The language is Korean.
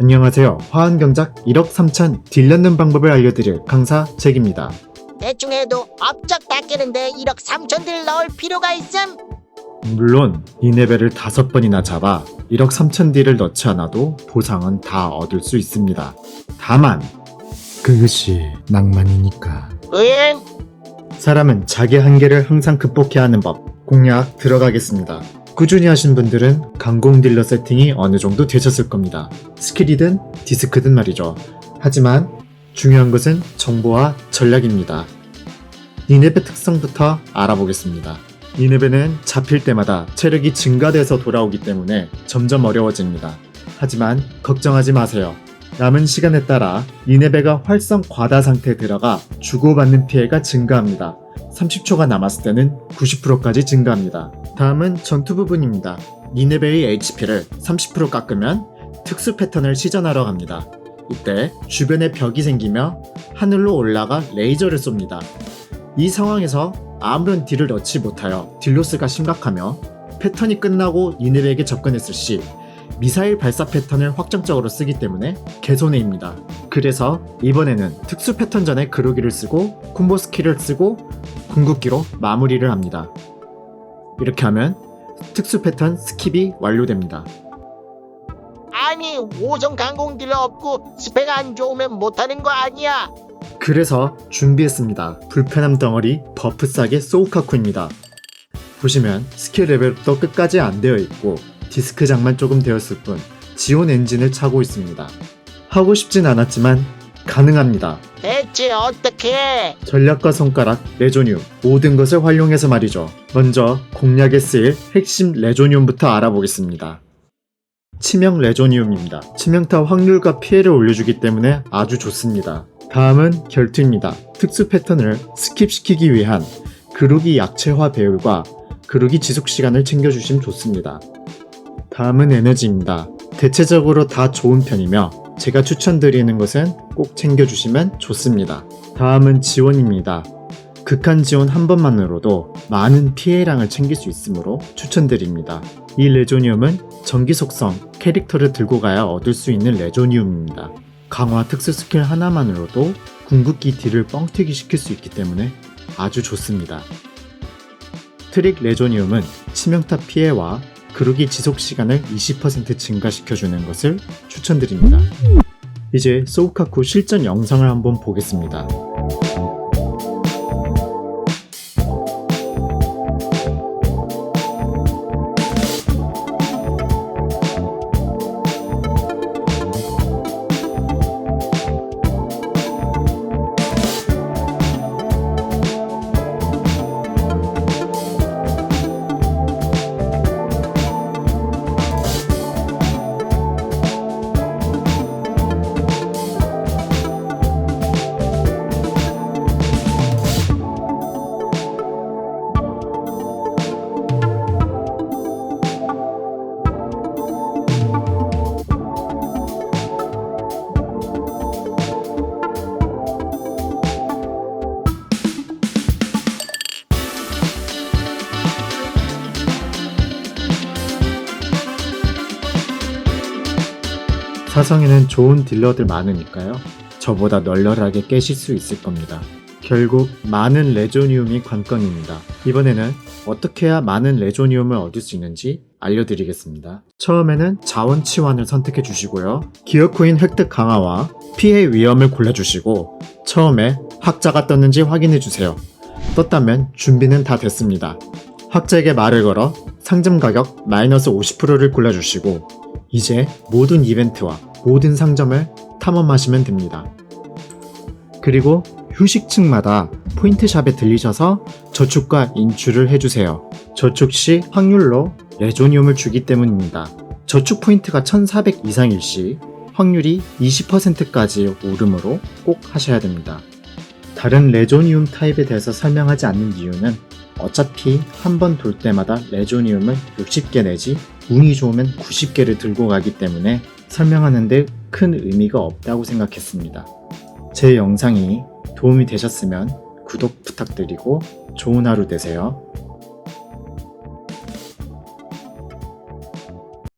안녕하세요. 화한경작 1억 3천 딜 넣는 방법을 알려드릴 강사 잭입니다. 대충 해도 업적 닦이는데 1억 3천들 넣을 필요가 있음? 물론 이 레벨을 다섯 번이나 잡아 1억 3천 딜을 넣지 않아도 보상은 다 얻을 수 있습니다. 다만 그것이 낭만이니까 응? 사람은 자기 한계를 항상 극복해야 하는 법 공략 들어가겠습니다. 꾸준히 하신 분들은 강공 딜러 세팅이 어느 정도 되셨을 겁니다. 스킬이든 디스크든 말이죠. 하지만 중요한 것은 정보와 전략입니다. 니네베 특성부터 알아보겠습니다. 니네베는 잡힐 때마다 체력이 증가돼서 돌아오기 때문에 점점 어려워집니다. 하지만 걱정하지 마세요. 남은 시간에 따라 니네베가 활성 과다 상태에 들어가 주고받는 피해가 증가합니다. 30초가 남았을 때는 90%까지 증가합니다. 다음은 전투 부분입니다. 니네베의 HP를 30% 깎으면 특수 패턴을 시전하러 갑니다. 이때 주변에 벽이 생기며 하늘로 올라가 레이저를 쏩니다. 이 상황에서 아무런 딜을 넣지 못하여 딜로스가 심각하며 패턴이 끝나고 니네베에게 접근했을 시 미사일 발사 패턴을 확정적으로 쓰기 때문에 개손해입니다. 그래서 이번에는 특수 패턴 전에 그루기를 쓰고 콤보 스킬을 쓰고 궁극기로 마무리를 합니다. 이렇게 하면 특수 패턴 스킵이 완료됩니다. 아니 5성 강공 딜러 없고 스펙 안 좋으면 못하는 거 아니야? 그래서 준비했습니다. 불편함 덩어리 버프 싸게 소우카쿠입니다. 보시면 스킬 레벨도 끝까지 안 되어 있고 디스크 장만 조금 되었을 뿐 지원 엔진을 차고 있습니다. 하고 싶진 않았지만 가능합니다. 대체 어떻게? 전략과 손가락, 레조늄 모든 것을 활용해서 말이죠. 먼저 공략에 쓰일 핵심 레조늄부터 알아보겠습니다. 치명 레조늄입니다. 치명타 확률과 피해를 올려주기 때문에 아주 좋습니다. 다음은 결투입니다. 특수 패턴을 스킵시키기 위한 그루기 약체화 배율과 그루기 지속 시간을 챙겨주시면 좋습니다. 다음은 에너지입니다. 대체적으로 다 좋은 편이며 제가 추천드리는 것은 꼭 챙겨주시면 좋습니다. 다음은 지원입니다. 극한 지원 한 번만으로도 많은 피해량을 챙길 수 있으므로 추천드립니다. 이 레조니움은 전기 속성 캐릭터를 들고 가야 얻을 수 있는 레조니움입니다. 강화 특수 스킬 하나만으로도 궁극기 딜을 뻥튀기 시킬 수 있기 때문에 아주 좋습니다. 트릭 레조니움은 치명타 피해와 그루기 지속 시간을 20% 증가시켜주는 것을 추천드립니다. 이제 소우카쿠 실전 영상을 한번 보겠습니다. 사성에는 좋은 딜러들 많으니까요. 저보다 널널하게 깨실 수 있을 겁니다. 결국 많은 레조니움이 관건입니다. 이번에는 어떻게 해야 많은 레조니움을 얻을 수 있는지 알려드리겠습니다. 처음에는 자원 치환을 선택해 주시고요. 기어 코인 획득 강화와 피해 위험을 골라주시고 처음에 학자가 떴는지 확인해 주세요. 떴다면 준비는 다 됐습니다. 학자에게 말을 걸어 상점 가격 마이너스 50%를 골라주시고 이제 모든 이벤트와 모든 상점을 탐험하시면 됩니다. 그리고 휴식층마다 포인트샵에 들리셔서 저축과 인출을 해주세요. 저축 시 확률로 레조니움을 주기 때문입니다. 저축 포인트가 1400 이상일 시 확률이 20%까지 오르므로 꼭 하셔야 됩니다. 다른 레조니움 타입에 대해서 설명하지 않는 이유는 어차피 한 번 돌 때마다 레조니움을 60개 내지 운이 좋으면 90개를 들고 가기 때문에 설명하는데 큰 의미가 없다고 생각했습니다. 제 영상이 도움이 되셨으면 구독 부탁드리고 좋은 하루 되세요.